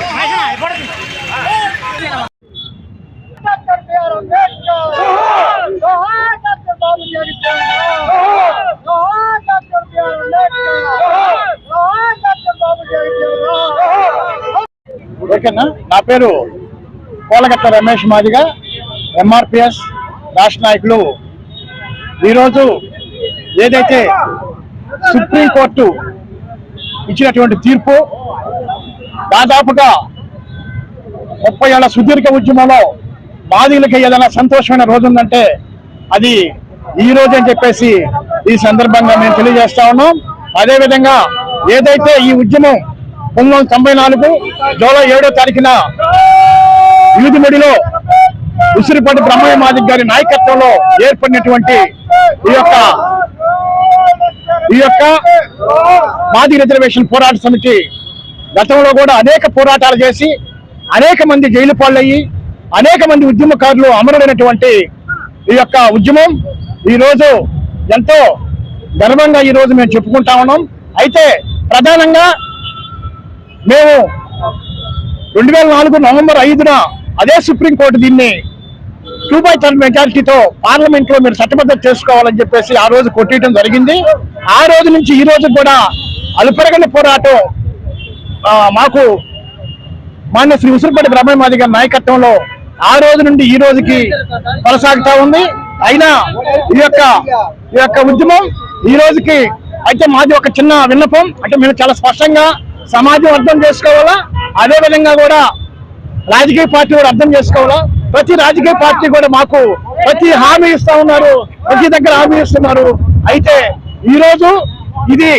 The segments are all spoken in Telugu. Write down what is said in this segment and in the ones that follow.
డాక్టర్ ఓకేనా నా పేరు కోలగట్ట రమేష్ మాదిగా ఎంఆర్పిఎస్ రాష్ట్ర నాయకులు. ఈరోజు ఏదైతే సుప్రీంకోర్టు ఇచ్చినటువంటి తీర్పు దాదాపుగా ముప్పై ఏళ్ళ సుదీర్ఘ ఉద్యమంలో బాధితులకి ఏదైనా సంతోషమైన రోజు ఉందంటే అది ఈ రోజు అని చెప్పేసి ఈ సందర్భంగా మేము తెలియజేస్తా ఉన్నాం. అదేవిధంగా ఏదైతే ఈ ఉద్యమం పంతొమ్మిది వందల తొంభై నాలుగు జూలై ఏడో తారీఖున యూదిమడిలో ఉసిరిపడి బ్రహ్మయ్య మాదిక్ గారి నాయకత్వంలో ఏర్పడినటువంటి ఈ యొక్క ఈ యొక్క మాది రిజర్వేషన్ పోరాట సమితి గతంలో కూడా అనేక పోరాటాలు చేసి అనేక మంది జైలు పాలయ్యి అనేక మంది ఉద్యమకారులు అమరుడైనటువంటి ఈ యొక్క ఉద్యమం ఈ రోజు ఎంతో గర్వంగా ఈ రోజు మేము చెప్పుకుంటా ఉన్నాం. అయితే ప్రధానంగా మేము రెండు వేల నాలుగు నవంబర్ ఐదున అదే సుప్రీంకోర్టు దీన్ని టూ బై థర్డ్ మెజారిటీతో పార్లమెంట్లో మీరు చట్టబద్ధత చేసుకోవాలని చెప్పేసి ఆ రోజు కొట్టేయడం జరిగింది. ఆ రోజు నుంచి ఈ రోజు కూడా అలుపెరగని పోరాటం మాకు మాన్య శ్రీ ఉసిరిపడి బ్రహ్మమాది గారి నాయకత్వంలో ఆ రోజు నుండి ఈ రోజుకి కొనసాగుతా ఉంది. అయినా ఈ యొక్క ఈ యొక్క ఉద్యమం ఈ రోజుకి అయితే మాది ఒక చిన్న విన్నపం. అంటే మేము చాలా స్పష్టంగా సమాజం అర్థం చేసుకోవాలా? అదే విధంగా కూడా రాజకీయ పార్టీ కూడా అర్థం చేసుకోవాలా? ప్రతి రాజకీయ పార్టీ కూడా మాకు ప్రతి హామీ ఇస్తా ఉన్నారు ప్రతి దగ్గర హామీ ఇస్తున్నారు. అయితే ఈరోజు ఇది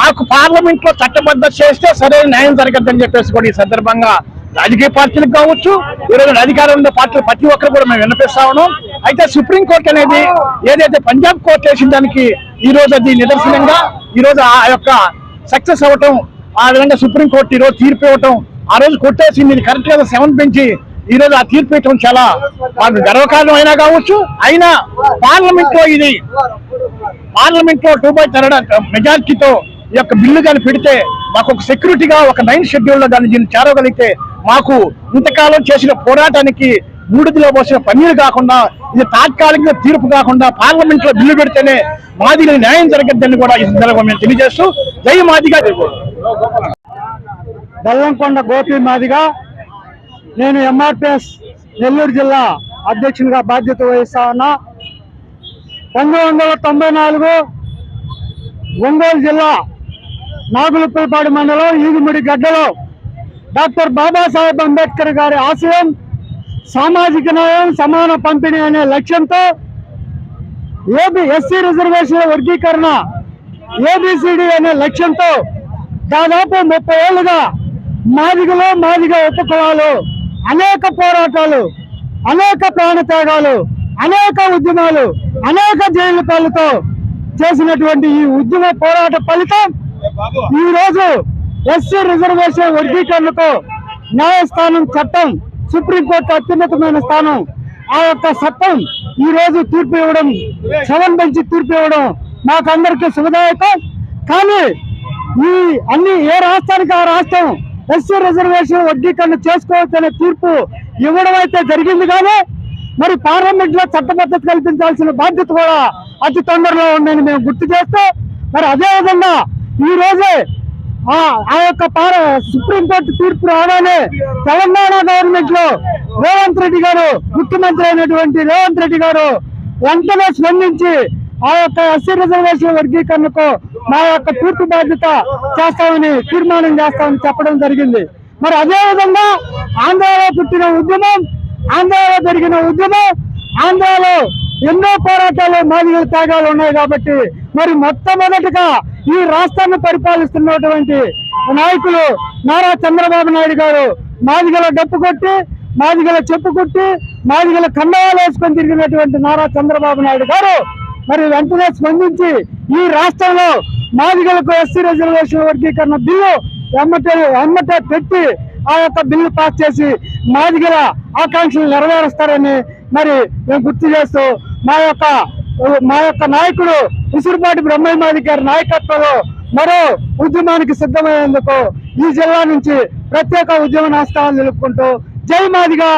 మాకు పార్లమెంట్లో చట్టబద్ధ చేస్తే సరైన న్యాయం జరగద్దని చెప్పేసి కూడా ఈ సందర్భంగా రాజకీయ పార్టీలకు కావచ్చు ఈ రోజు ఉన్న పార్టీలు ప్రతి ఒక్కరు కూడా మేము వినిపిస్తా ఉన్నాం. అయితే సుప్రీంకోర్టు అనేది ఏదైతే పంజాబ్ కోర్టు వేసిన దానికి ఈ రోజు అది నిదర్శనంగా ఈ రోజు ఆ యొక్క సక్సెస్ అవ్వటం ఆ విధంగా సుప్రీం కోర్టు ఈ రోజు తీర్పు ఇవ్వటం ఆ రోజు కొట్టేసింది ఇది కరెక్ట్గా సెవెన్ పెంచి ఈ రోజు ఆ తీర్పు ఇవ్వటం చాలా మాకు గర్వకారణం అయినా కావచ్చు. అయినా పార్లమెంట్లో ఇది పార్లమెంట్లో టూ బై థర్డ్ మెజార్టీతో ఈ యొక్క బిల్లు కానీ పెడితే మాకు ఒక సెక్యూరిటీగా ఒక నైన్ షెడ్యూల్లో దాన్ని దీన్ని చేరగలిగితే మాకు ఇంతకాలం చేసిన పోరాటానికి బూడిదలో పోసిన పన్నీరు కాకుండా ఇది తాత్కాలిక తీర్పు కాకుండా పార్లమెంట్లో బిల్లు పెడితేనే మాదిగా న్యాయం జరగద్దని కూడా ఈ సందర్భంగా మేము తెలియజేస్తూ జై మాదిగా. బెల్లంకొండ గోపి మాదిగా. నేను ఎంఆర్పిఎస్ నెల్లూరు జిల్లా అధ్యక్షునిగా బాధ్యత వహిస్తా ఉన్నా. పంతొమ్మిది వందల తొంభై నాలుగు ఒంగోలు జిల్లా నాగులుప్పలపాడు మండలం ఈగుముడి గడ్డలో డాక్టర్ బాబాసాహెబ్ అంబేద్కర్ గారి ఆశయం సామాజిక న్యాయం సమాన పంపిణీ అనే లక్ష్యంతో ఏబి ఎస్సీ రిజర్వేషన్ వర్గీకరణ ఏబిసిడి అనే లక్ష్యంతో దాదాపు ముప్పై ఏళ్ళుగా మాదిగలో మాదిగ ఉపకులాలు అనేక పోరాటాలు అనేక ప్రాణత్యాగాలు అనేక ఉద్యమాలు అనేక జైలు పాలతో చేసినటువంటి ఈ ఉద్యమ పోరాట ఫలితం ఈ రోజు ఎస్సీ రిజర్వేషన్ వర్గీకరణకు న్యాయస్థానం చట్టం సుప్రీంకోర్టు అత్యున్నతమైన స్థానం ఆ యొక్క చట్టం ఈ రోజు తీర్పు ఇవ్వడం సెవెన్ బెంచ్ తీర్పు ఇవ్వడం మాకందరికీ శుభదాయకం. కానీ ఈ అన్ని ఏ రాష్ట్రానికి ఆ రాష్ట్రం ఎస్సీ రిజర్వేషన్ వర్గీకరణ చేసుకోవచ్చనే తీర్పు ఇవ్వడం అయితే జరిగింది కానీ మరి పార్లమెంట్లో చట్టబద్ధత కల్పించాల్సిన బాధ్యత కూడా అతి తొందరలో ఉందని మేము గుర్తు చేస్తూ మరి అదే విధంగా ఈ రోజే ఆ ఆ యొక్క పార సుప్రీంకోర్టు తీర్పు రావాలే తెలంగాణ గవర్నమెంట్లో రేవంత్ రెడ్డి గారు ముఖ్యమంత్రి అయినటువంటి రేవంత్ రెడ్డి గారు వెంటనే స్పందించి ఆ యొక్క ఎస్సీ రిజర్వేషన్ వర్గీకరణకు మా యొక్క పూర్తి బాధ్యత చేస్తామని తీర్మానం చేస్తామని చెప్పడం జరిగింది. మరి అదే విధంగా ఆంధ్రాలో పుట్టిన ఉద్యమం ఆంధ్రాలో జరిగిన ఉద్యమం ఆంధ్రాలో ఎన్నో పోరాటాలు మాదిగల త్యాగాలు ఉన్నాయి కాబట్టి మరి మొట్టమొదటిగా ఈ రాష్ట్రాన్ని పరిపాలిస్తున్నటువంటి నాయకులు నారా చంద్రబాబు నాయుడు గారు మాదిగల డప్పు కొట్టి మాదిగల చెప్పు కొట్టి మాదిగల కండవాలు వేసుకొని తిరిగినటువంటి నారా చంద్రబాబు నాయుడు గారు మరి వెంటనే స్పందించి ఈ రాష్ట్రంలో మాదిగలకు ఎస్సీ రిజర్వేషన్ వర్గీకరణ బిల్లు ఎమ్మటే ఎమ్మటే పెట్టి ఆ యొక్క బిల్లు పాస్ చేసి మాదిగల ఆకాంక్షలు నెరవేరుస్తారని మరి మేము గుర్తు చేస్తూ మా యొక్క మా యొక్క నాయకుడు ఉసురుపాటి బ్రహ్మయ్య మాది గారి నాయకత్వంలో మరో ఉద్యమానికి సిద్ధమయ్యేందుకు ఈ జిల్లా నుంచి ప్రత్యేక ఉద్యమ నాస్తాలను నిలుపుకుంటూ జై మాదిగా.